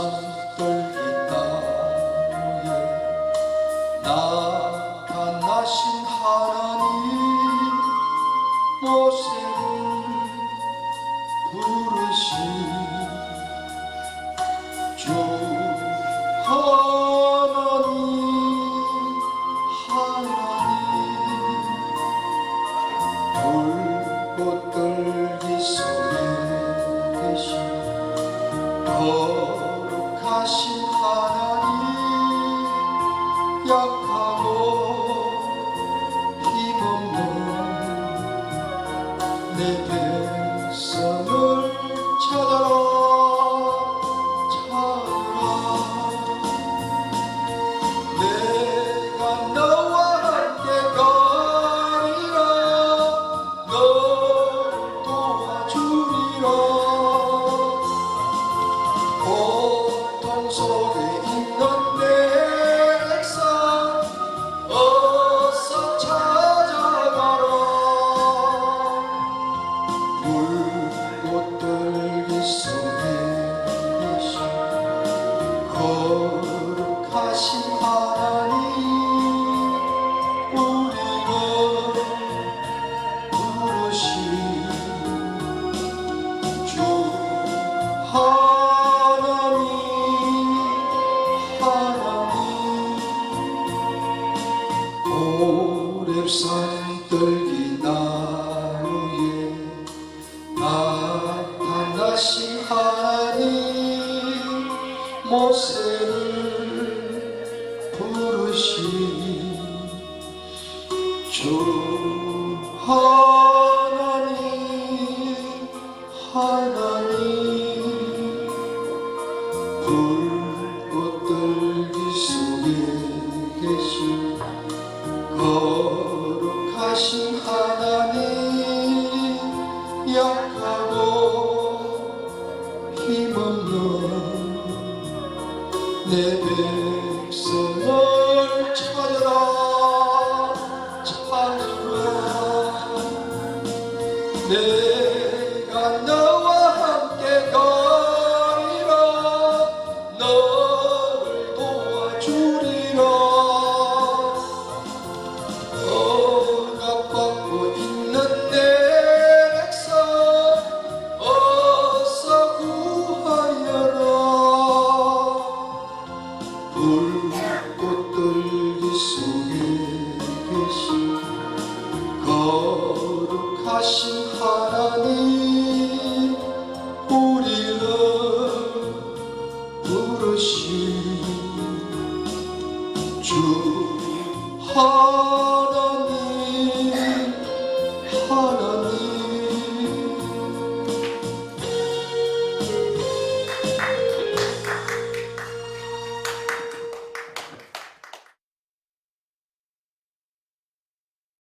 산돌 윗나무에 나타나신 하나님 모세를 부르신 주 하나님 하나님 불꽃들 이 속에 계신 Oh. 인하신 하나님 약하고 힘없는 내게 거룩하신 하나님 우리가 부르신 주 하나님 하나님 오랩산 떨기 나무에 나타나신 하나님 모세 주 하나님 하나님 불꽃 떨기 속에 계신 거룩하신 하나님 약하고 힘없는 내 백성을 내가 너 거룩하신 하나님 우리를 부르신 주 하나님 하나님